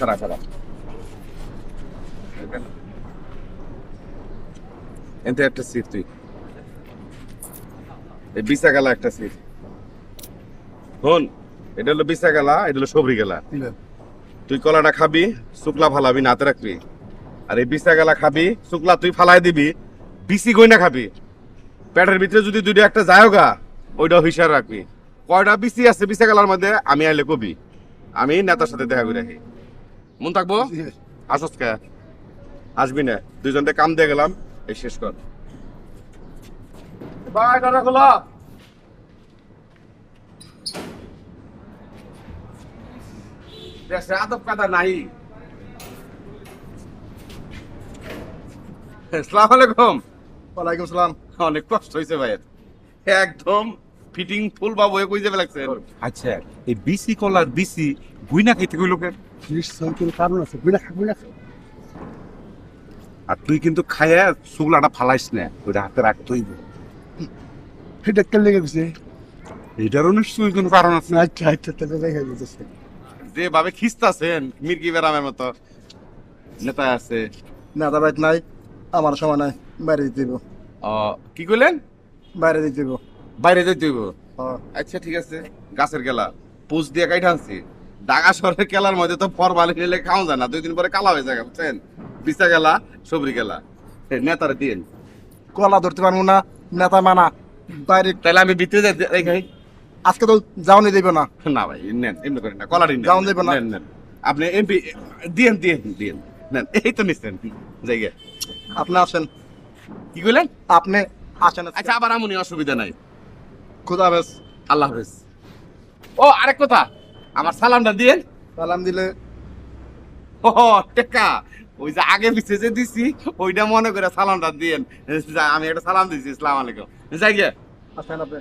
খারাপ খারাপ এতে একটা সিট তুই। এই বিসা গেলা একটা সিট। শোন। এটা হলো বিসা গেলা এটা হলো সবরি গেলা তুই কলাটা খাবি শুকলা ফালাবি নাতে রাখবি। আর এই বিসা গেলা খাবি শুকলা তুই ফালাই দিবি বিসি গই না খাবি। পেটের ভিতরে যদি দুইটা একটা যায়গা ওইটাও হিসাব রাখবি। কয়টা বিসি আছে বিসা গেলার মধ্যে আমি আইলে কবি। আমি নেতার সাথে দেখা করে রাখি। মন থাকব? আসস কে আসবি না। দুইজনকে কাম দিয়ে গেলাম এই শেষ কর। বাই টাটা খোলা। দেশে আদব কাদা নাই। আসসালামু আলাইকুম। ওয়ালাইকুম সালাম। অনেক কষ্ট হয়েছে ভাইয়ের একদম ফিটিং ফুল বা বয়ে কই যাবে লাগছে? আচ্ছা এই বিসি কলার বিসি গুইনা খাইতে কইলো কেন নিশ্চয় কোনো কারণ আছে। বিনা খাবি না আর তুই কিন্তু ফালাইস না ওইটা হাতে রাখতে হইব। সেটা কেন লেগে গেছে? এটারও নিশ্চয়ই কোনো কারণ আছে। আচ্ছা আচ্ছা তাহলে যে ভাবে খিস্তাছেন মির্কি বেরামের মতো নেতা আছে। না দাবাইত নাই আমার সময় নাই বাইরে দিতে দিব কি কইলেন? বাইরে দিতে দিব বাইরে যাইতে হইব? হ্যাঁ। আচ্ছা ঠিক আছে। গাছের গেলা পুষ দিয়ে কাইটা আনছি। ঢাকা শহরের কেলার মধ্যে তো ফরমালি নিলে খাওয়া যায় না। দুই দিন পরে কালা হয়ে যায় বুঝছেন? বিছা গেলা সবরি গেলা নেতারে দিন কলা ধরতে পারব না নেতা মানা বাইরে তাহলে আমি ভিতরে যাই রেখাই আজকে তো যাওনি দেবে না। না ভাই নেন এমনি করেন না কলার নেন যাওন দেবে না? নেন, নেন। আপনি এমপি দিয়েন দিয়েন দিয়েন। নেন এই তো নিচ্ছেন জায়গা আপনি আসেন। কি কইলেন? আপনি আসেন। আচ্ছা আবার আমনি অসুবিধা নাই। খুদা হাফেজ। আল্লাহ হাফেজ। ও আরেক কথা। আমার সালামটা দিয়েন। সালাম দিলে। ও টেকা। ওই যে আগে পিছে যে দিছি ওইটা মনে করে সালামটা দিয়েন। আমি একটা সালাম দিছি ইসলাম আলাইকুম। যাই গিয়ে। আসেন আপনি।